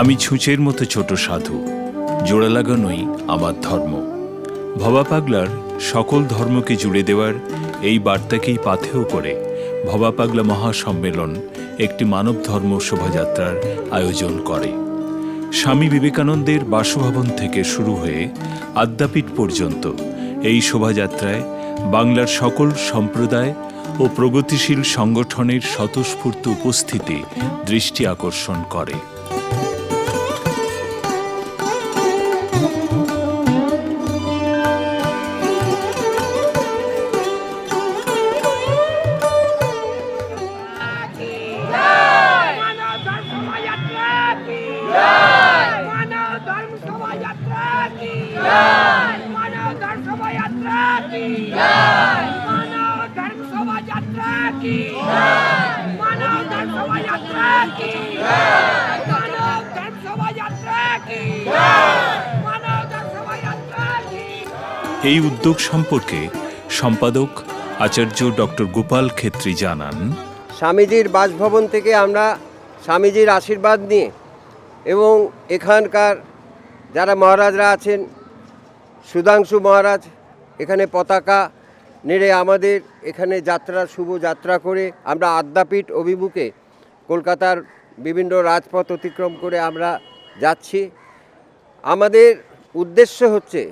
আমি ছুঁচের মতো ছোট সাধু, জোড়া লাগানোই আমার ধর্ম। ভবা পাগলার সকল ধর্মকে জুড়ে দেওয়ার এই বার্তাকেই পাথেয় করে ভবা পাগলা মহাসম্মেলন একটি মানব ধর্ম শোভাযাত্রার আয়োজন করে। স্বামী বিবেকানন্দের বাসভবন থেকে শুরু হয়ে আদ্যাপীঠ পর্যন্ত এই শোভাযাত্রায় বাংলার সকল সম্প্রদায় ও প্রগতিশীল সংগঠনের স্বতঃস্ফূর্ত উপস্থিতি দৃষ্টি আকর্ষণ করে। শোভাযাত্রা কি? মানব ধর্ম শোভাযাত্রা কি? মানব ধর্ম শোভাযাত্রা কি? মানব ধর্ম শোভাযাত্রা কি? মানব ধর্ম শোভাযাত্রা কি? এই উদ্যোগ সম্পর্কে সম্পাদক আচার্য ডক্টর গোপাল ক্ষেত্রী জানান। স্বামীজির বাসভবন থেকে আমরা স্বামীজির আশীর্বাদ নিয়ে এবং এখানকার যারা মহারাজরা আছেন সুধাংশু মহারাজ, এখানে পতাকা নেড়ে আমাদের এখানে যাত্রা, শুভ যাত্রা করে আমরা আদ্যাপীঠ অভিমুখে কলকাতার বিভিন্ন রাজপথ অতিক্রম করে আমরা যাচ্ছি। আমাদের উদ্দেশ্য হচ্ছে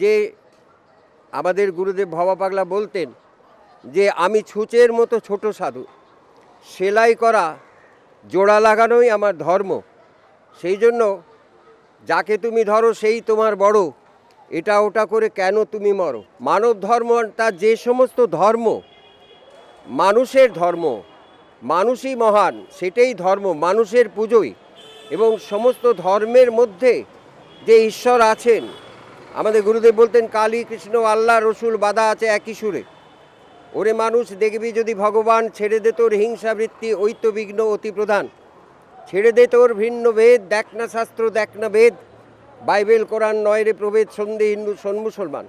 যে আমাদের গুরুদেব ভবা পাগলা বলতেন যে, আমি ছুঁচের মতো ছোট সাধু, সেলাই করা, জোড়া লাগানোই আমার ধর্ম। সেই জন্য যাকে তুমি ধরো, সেই তোমার বড়। এটা ওটা করে কেন তুমি মরো? মানব ধর্ম তার যে সমস্ত ধর্ম, মানুষের ধর্ম, মানুষই মহান, সেটাই ধর্ম, মানুষের পুজোই। এবং সমস্ত ধর্মের মধ্যে যে ঈশ্বর আছেন, আমাদের গুরুদেব বলতেন, কালী, কৃষ্ণ, আল্লাহ, রসুল, বাধা আছে একই সুরে। ওরে মানুষ, দেখবি যদি ভগবান ছেড়ে দে তোর হিংসাবৃত্তি ঐত্য বিঘ্ন অতি প্রধান। ছেড়ে দে তোর ভিন্ন ভেদ, দেখ না শাস্ত্র, দেখ না বেদ। বাইবেল কোরআন নয় রে প্রভেদ সন্ধে হিন্দু সন মুসলমান।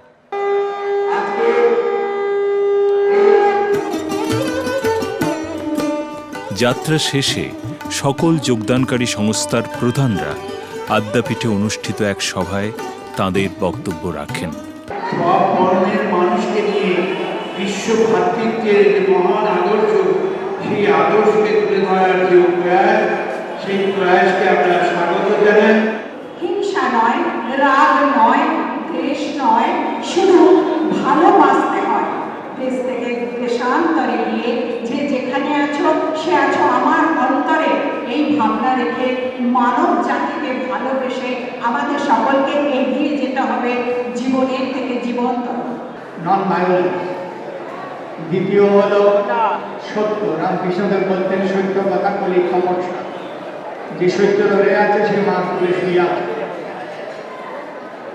যাত্রা শেষে সকল যোগদানকারী সংস্থার প্রধানরা আদ্যাপীঠে অনুষ্ঠিত এক সভায় তাঁদের বক্তব্য রাখেন। সব বর্ণের মানুষকে নিয়ে বিশ্ব ভ্রাতৃত্বের যে মহান আদর্শ সেই আদর্শকে তুলে ধরার যে প্রয়াস সেই প্রয়াসকে আমরা স্বাগত জানাই। নয়, রাগ নয়, দেশ নয়, শুধু ভালোবাসতে হয়। দেশ থেকে দেশান্তরে গিয়ে যে যেখানে আছো, সে আছো আমার অন্তরে। এই ভাবনা রেখে মানব জাতিকে ভালোবেসে আমাদের সকলকে এগিয়ে যেতে হবে জীবনের থেকে জীবন্তর নন ভায়োলেন্স দ্বিতীয় হলো সত্য। রামকৃষ্ণদেব বলতেন, সত্য কথা বলি সমস্যা যে সত্য ধরে আছে, সে মাছ তুলে শুয়ে আছে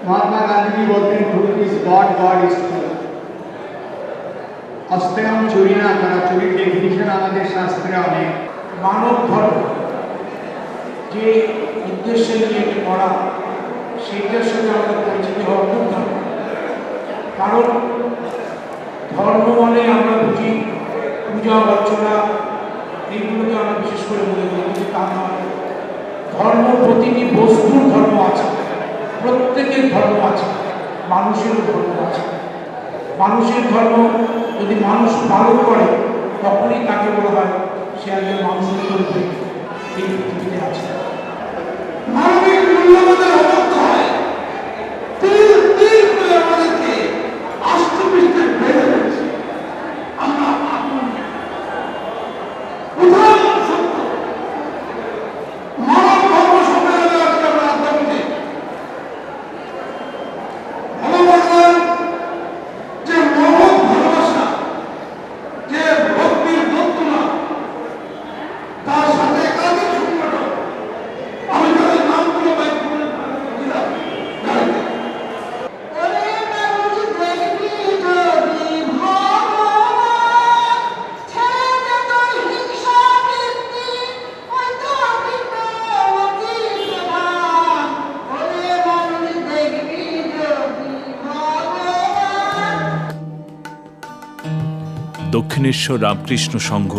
মহাত্মা গান্ধীজি বলতেন truth is God God is truth অস্তেয়ম চুরি না করা চুরির ডেফিনিশন আমাদের শাস্ত্রে অনেক মানব ধর্ম যে উদ্দেশ্যে নিয়ে এটি পড়া সেইটার সাথে আমাদের পরিচিত হওয়া খুব দরকার কারণ ধর্ম মানে আমরা বুঝি পূজা অর্চনা এইগুলোকে আমরা বিশেষ করে মনে করি কিন্তু তা ধর্ম প্রতিটি বস্তুর ধর্ম আছে প্রত্যেকের ধর্ম আছে, মানুষেরও ধর্ম আছে। মানুষের ধর্ম যদি মানুষ পালন করে, তখনই তাকে বলা হয় সে একজন মানুষের তরফে এই পৃথিবীতে আছে। দক্ষিণেশ্বর রামকৃষ্ণ সংঘ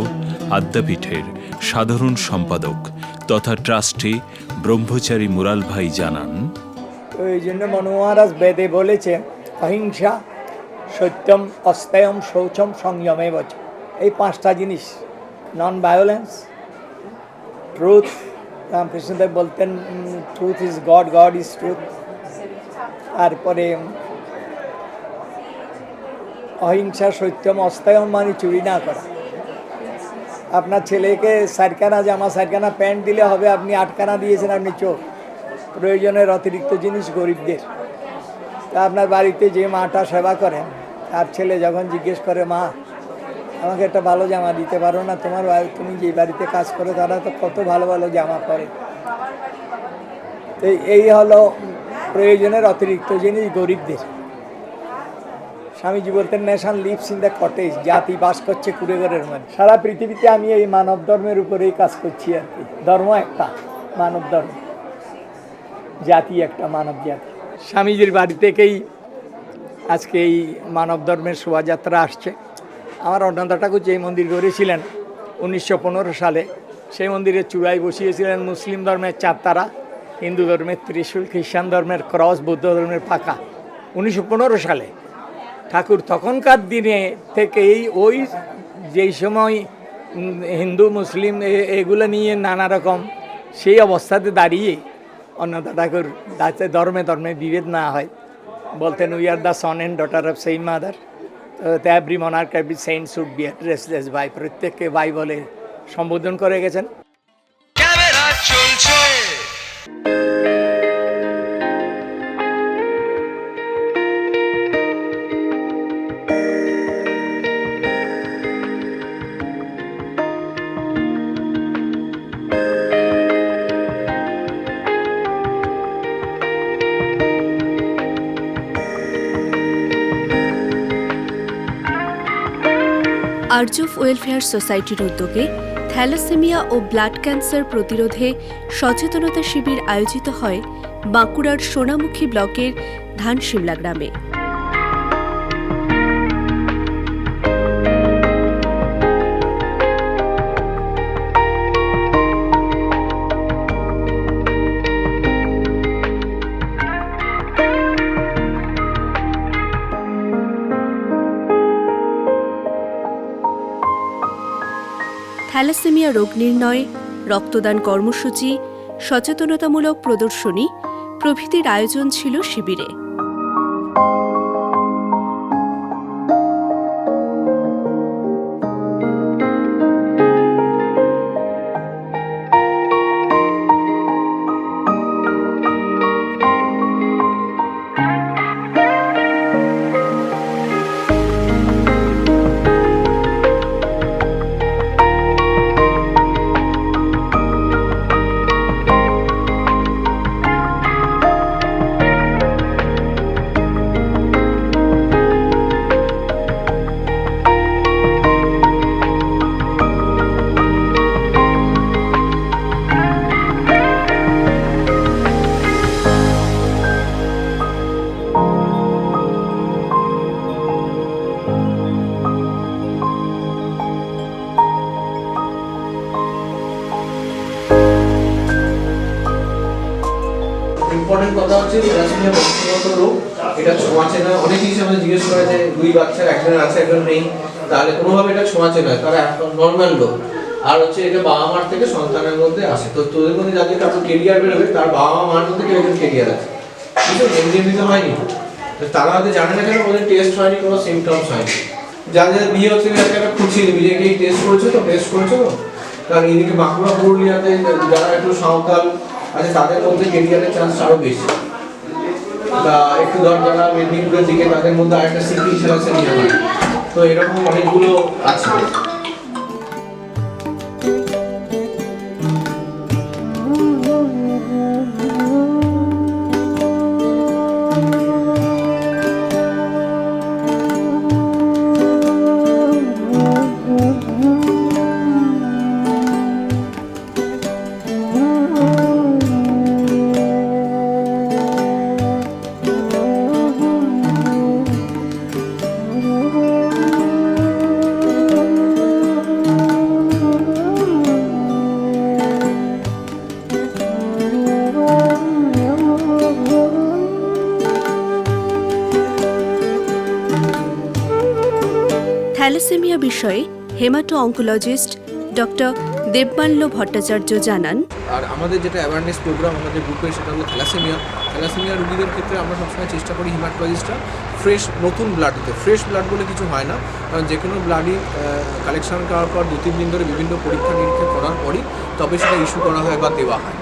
আদ্যাপীঠের সাধারণ সম্পাদক তথা ট্রাস্টি ব্রহ্মচারী মুরাল ভাই জানান, এই জন্য মনু মহারাজ বেদে বলেছে, অহিংসা, সত্যম, অস্তয়ম, শৌচম, সংযমে বচ এই পাঁচটা জিনিস নন ভায়োলেন্স ট্রুথ রামকৃষ্ণদেব বলতেন truth is God God is truth তারপরে অহিংসা সত্যম অস্তয়ম মানে চুরি না করা। আপনার ছেলেকে সারকানা জামা সারকানা প্যান্ট দিলে হবে, আপনি আটকানা দিয়েছেন আপনি চোখ প্রয়োজনের অতিরিক্ত জিনিস গরিবদের। তা আপনার বাড়িতে যে মাটা সেবা করেন, তার ছেলে যখন জিজ্ঞেস করে, মা, আমাকে একটা ভালো জামা দিতে পারো না? তোমার তুমি যে বাড়িতে কাজ করো, তারা তো কত ভালো ভালো জামা পরে। তো এই হলো প্রয়োজনের অতিরিক্ত জিনিস গরিবদের। স্বামীজি বলতেন, nation lives in the cottage, জাতি বাস করছে কুড়েঘরের মধ্যে। সারা পৃথিবীতে আমি এই মানব ধর্মের উপরেই কাজ করছি আর কি। ধর্ম একটা, মানব ধর্ম। জাতি একটা, মানব জাতি। স্বামীজির বাড়ি থেকেই আজকে এই মানব ধর্মের শোভাযাত্রা আসছে। আমার অনন্ত ঠাকুর যেই মন্দির গড়েছিলেন উনিশশো পনেরো সালে, সেই মন্দিরের চূড়ায় বসিয়েছিলেন মুসলিম ধর্মের চারতারা, হিন্দু ধর্মের ত্রিশূল, খ্রিস্টান ধর্মের ক্রস, বৌদ্ধ ধর্মের পাকা। উনিশশো পনেরো সালে ঠাকুর তখনকার দিনে থেকেই ওই যেই সময় হিন্দু, মুসলিম এগুলো নিয়ে নানা রকম সেই অবস্থাতে দাঁড়িয়ে অন্নদা ঠাকুর যাতে ধর্মে ধর্মে বিভেদ না হয়। বলতেন we are the son and daughter of same mother তো every monarch every saint should be address ভাই প্রত্যেককে ভাই বলে সম্বোধন করে গেছেন। আরজফ ওয়েলফেয়ার সোসাইটির উদ্যোগে থ্যালাসেমিয়া ও ব্লাড ক্যান্সার প্রতিরোধে সচেতনতা শিবির আয়োজিত হয় বাঁকুড়ার সোনামুখী ব্লকের ধানশিমলা গ্রামে। থ্যালাসেমিয়া রোগ নির্ণয় রক্তদান কর্মসূচি সচেতনতামূলক প্রদর্শনী প্রভৃতির আয়োজন ছিল শিবিরে। ইম্পর্টেন্ট কথা হচ্ছে থ্যালাসেমিয়া বংশগত রোগ এটা ছোঁয়াচে না অনেক কিছু আমাদের জিজ্ঞেস করে যে, দুই বাচ্চার একজন আছে, একজন নেই, তাহলে কোনোভাবে এটা ছোঁয়াচে নয়, তারা নর্মাল লোক। আর হচ্ছে এটা বাবা মার থেকে সন্তানের মধ্যে আসে। তো তোদের মধ্যে যাদের কারোর কেরিয়ার বেরোবে, তার বাবা মার মধ্যে কেউ একজন কেরিয়ার আছে। কিছু এমনি হয়নি। তো তারা হয়তো জানে না কেন ওদের টেস্ট হয়নি, কোনো সিমটমস হয়নি। যাদের বিয়ে হচ্ছে একটা খুশি নিবি যে কি টেস্ট করেছ তো টেস্ট করেছ তো। কারণ এদিকে বাঁকুড়া, পুরুলিয়াতে যারা একটু সাঁওতাল আছে তাদের মধ্যে কেরিয়ারের চান্স আরও বেশি। বা একটু ধর যারা মেদিনীপুরের দিকে তাদের মধ্যে আরেকটা সিটি আছে নিয়ে তো এরকম অনেকগুলো আছে। থ্যালাসেমিয়া বিষয়ে haemato oncologist doctor Debmalya Bhattacharya জানান। আর আমাদের যেটা অ্যাওয়ারনেস প্রোগ্রাম আমাদের গ্রুপে সেটা হলো থ্যালাসেমিয়া। থ্যালাসেমিয়া রোগীদের ক্ষেত্রে আমরা সবসময় চেষ্টা করি হিমাটোলজিস্টরা ফ্রেশ নতুন ব্লাড দিতে। ফ্রেশ ব্লাড বলে কিছু হয় না। কারণ যে কোনো ব্লাডই কালেকশন করার পর দু তিন দিন ধরে বিভিন্ন পরীক্ষা নিরীক্ষা করার পরই তবে সেটা ইস্যু করা হয় বা দেওয়া হয়।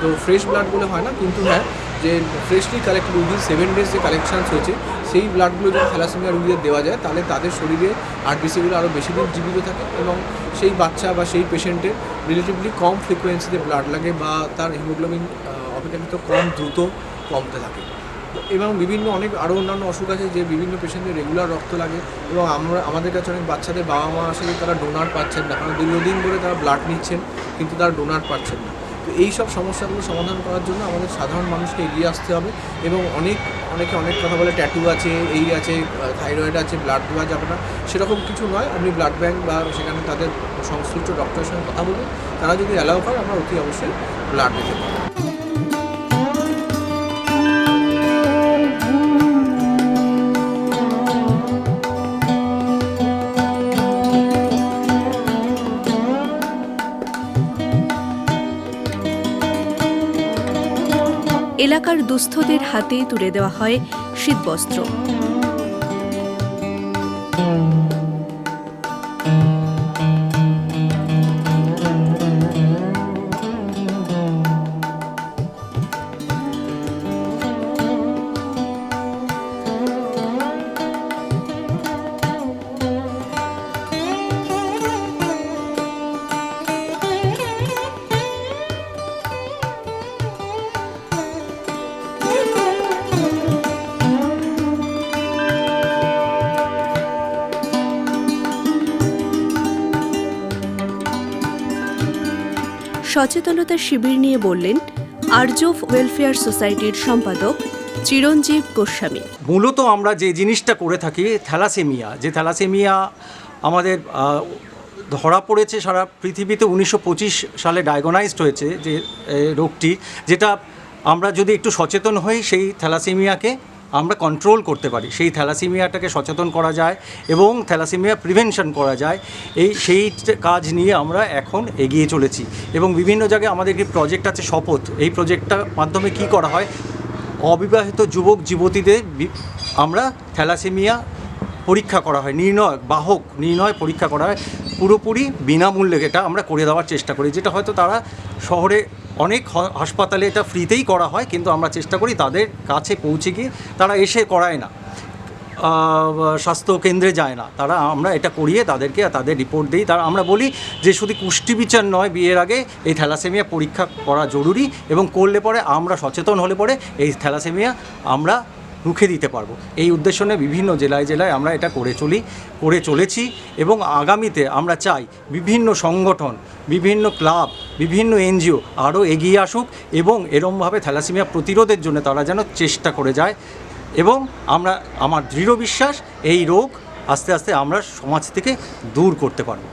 তো ফ্রেশ ব্লাড বলে হয় না, কিন্তু হ্যাঁ যে ফ্রেশলি কালেক্ট রুগী সেভেন ডেজ যে কালেকশানস হয়েছে, সেই ব্লাডগুলো যদি থ্যালাসেমিয়া রুগীদের দেওয়া যায়, তাহলে তাদের শরীরে আরবিসিগুলো আরও বেশি দিন জীবিত থাকে এবং সেই বাচ্চা বা সেই পেশেন্টের রিলেটিভলি কম ফ্রিকোয়েন্সিতে ব্লাড লাগে বা তার হিমোগ্লোবিন অপেক্ষাকৃত কম দ্রুত কমতে থাকে। এবং বিভিন্ন অনেক আরও অন্যান্য অসুখ আছে যে বিভিন্ন পেশেন্টের রেগুলার রক্ত লাগে এবং আমরা, আমাদের কাছে অনেক বাচ্চাদের বাবা মা আসে তারা ডোনার পাচ্ছেন না, কারণ দীর্ঘদিন ধরে তারা ব্লাড নিচ্ছেন, কিন্তু তারা ডোনার পাচ্ছেন না। তো এই সব সমস্যাগুলো সমাধান করার জন্য আমাদের সাধারণ মানুষকে এগিয়ে আসতে হবে এবং অনেক, অনেকে অনেক কথা বলে ট্যাটু আছে, এই আছে, থাইরয়েড আছে, ব্লাড দেওয়া যাবে না, সেরকম কিছু নয়। আপনি ব্লাড ব্যাঙ্ক বা সেখানে তাদের সংশ্লিষ্ট ডক্টরের সঙ্গে কথা বলুন। তারা যদি অ্যালাউ করে, আমরা অতি অবশ্যই ব্লাড দিতে পারি এলাকার দুস্থদের হাতে তুলে দেওয়া হয় শীতবস্ত্র। সচেতনতা শিবির নিয়ে বললেন আর্য ওয়েলফেয়ার সোসাইটির সম্পাদক চিরঞ্জীব গোস্বামী। মূলত আমরা যে জিনিসটা করে থাকি, থ্যালাসেমিয়া, যে থ্যালাসেমিয়া আমাদের ধরা পড়েছে সারা পৃথিবীতে উনিশশো পঁচিশ সালে ডায়াগনাইজড হয়েছে যে রোগটি, যেটা আমরা যদি একটু সচেতন হই সেই থ্যালাসেমিয়াকে আমরা কন্ট্রোল করতে পারি। সেই থ্যালাসেমিয়াটাকে সচেতন করা যায় এবং থ্যালাসেমিয়া প্রিভেনশন করা যায়। এই সেই কাজ নিয়ে আমরা এখন এগিয়ে চলেছি এবং বিভিন্ন জায়গায় আমাদের একটি প্রজেক্ট আছে শপথ। এই প্রজেক্টটার মাধ্যমে কি করা হয়? অবিবাহিত যুবক, যুবতীদের আমরা থ্যালাসেমিয়া পরীক্ষা করা হয়। নির্ণয়, বাহক নির্ণয় পরীক্ষা করা হয়। পুরোপুরি বিনামূল্যে এটা আমরা করে দেওয়ার চেষ্টা করি। যেটা হয়তো তারা শহরে অনেক হাসপাতালে এটা ফ্রিতেই করা হয়, কিন্তু আমরা চেষ্টা করি তাদের কাছে পৌঁছে গিয়ে তারা এসে করায় না। স্বাস্থ্য কেন্দ্রে যায় না। তারা আমরা এটা করিয়ে তাদেরকে তাদের রিপোর্ট দিই। তারা, আমরা বলি যে শুধু কুষ্টি বিচার নয়, বিয়ের আগে এই থ্যালাসেমিয়া পরীক্ষা করা জরুরি এবং করলে পরে আমরা সচেতন হলে পরে এই থ্যালাসেমিয়া আমরা রুখে দিতে পারব। এই উদ্দেশ্য নিয়ে বিভিন্ন জেলায় জেলায় আমরা এটা করে চলি, করে চলেছি এবং আগামীতে আমরা চাই বিভিন্ন সংগঠন, বিভিন্ন ক্লাব, বিভিন্ন এনজিও আরও এগিয়ে আসুক এবং এরমভাবে থ্যালাসেমিয়া প্রতিরোধের জন্য তারা যেন চেষ্টা করে যায় এবং আমরা, আমার দৃঢ় বিশ্বাস এই রোগ আস্তে আস্তে আমরা সমাজ থেকে দূর করতে পারব।